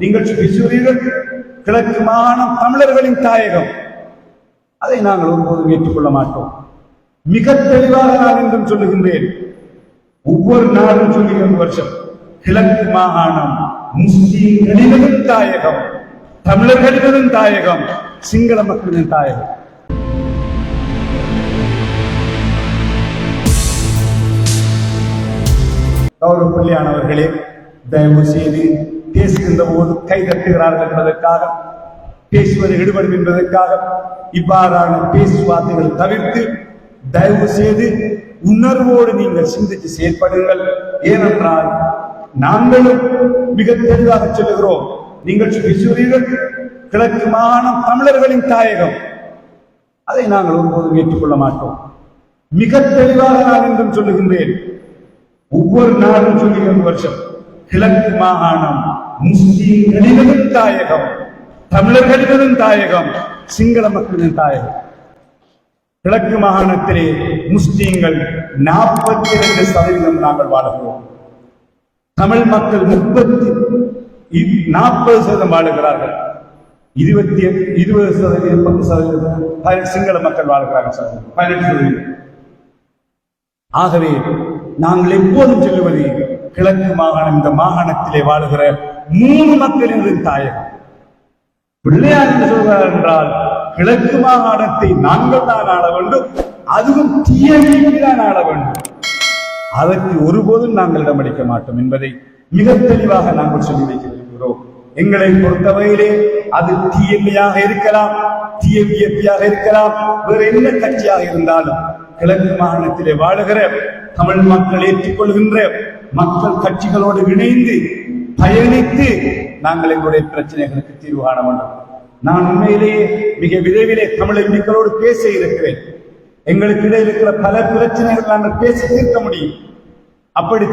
நீங்கள் பேசுகிறீர்கள் கிழக்கு மாகாணம் தமிழர்களின் தாயகம். அதை நாங்கள் ஒருபோதும் ஏற்றுக்கொள்ள மாட்டோம். மிக தெளிவாக நான் என்றும் சொல்லுகின்றேன். ஒவ்வொரு நாடும் சொல்லுகிற வருஷம் கிழக்கு மாகாணம் முஸ்லீம்களின் தாயகம் தமிழர்களின் தாயகம் சிங்கள மக்களின் தாயகம். கௌரவ பள்ளியானவர்களே தயவு செய்து பேசுகின்ற போது கை தட்டுகிறார்கள் என்பதற்காக பேசுவது ஈடுபடும் என்பதற்காக இவ்வாறான பேச்சுவார்த்தைகள் தவிர்த்து தயவு செய்து உணர்வோடு நீங்கள் சிந்தித்து செயல்படுங்கள். ஏனென்றால் நாங்களும் மிக தெளிவாக சொல்லுகிறோம். நீங்கள் பேசுகிறீர்கள் கிழக்கு மாகாணம் தமிழர்களின் தாயகம். அதை நாங்கள் ஒருபோதும் ஏற்றுக்கொள்ள மாட்டோம். மிக தெளிவாக நான் என்றும் சொல்லுகின்றேன். ஒவ்வொரு நாடும் சொல்லி வருஷம் கிழக்கு மாகாணம். முஸ்லீம்களினதும் தாயகம் தமிழர்களினதும் தாயகம் சிங்கள மக்களின் தாயகம். கிழக்கு மாகாணத்திலே முஸ்லீம்கள் நாற்பத்தி இரண்டு சதவீதம் நாங்கள் வாழுகிறோம். தமிழ் மக்கள் முப்பத்தி நாற்பது சதவீதம் வாழுகிறார்கள். இருபத்தி இருபது சதவீதம் பத்து சதவீதம் சிங்கள மக்கள் வாழ்கிறார்கள் பதினெட்டு சதவீதம். ஆகவே நாங்கள் எப்போதும் சொல்லுவது கிழக்கு மாகாணம் இந்த மாகாணத்திலே வாழுகிற மூணு மக்களின் தாயகம். பிள்ளையார் என்று சொல்கிறார் என்றால் கிழக்கு மாகாணத்தை நாங்கள் தான் ஆள வேண்டும் அதுவும் டிஎம்இக்கு தான் ஆள வேண்டும். அதற்கு ஒருபோதும் நாங்கள் இடமளிக்க மாட்டோம் என்பதை மிக தெளிவாக நாங்கள் சொல்லி வைக்கிறோம் எங்களை பொறுத்தவரையிலே அது டிஎம்ஏயாக இருக்கலாம் டிஎம்இஎப்பியாக இருக்கலாம் வேறு என்ன கட்சியாக இருந்தாலும் கிழக்கு மாகாணத்திலே வாழுகிற தமிழ் மக்கள் ஏற்றுக்கொள்கின்ற மக்கள் கட்சிகளோடு இணைந்து பயணித்து நாங்கள் எங்களுடைய பிரச்சனைகளுக்கு தீர்வு காண வேண்டும். நான் உண்மையிலேயே மிக விரைவிலே தமிழ் எம்பிக்களோடு பேச இருக்கிறேன். எங்களுக்கு இடையில் இருக்கிற பல பிரச்சனைகள் நாங்கள் பேசி தீர்க்க முடியும். அப்படி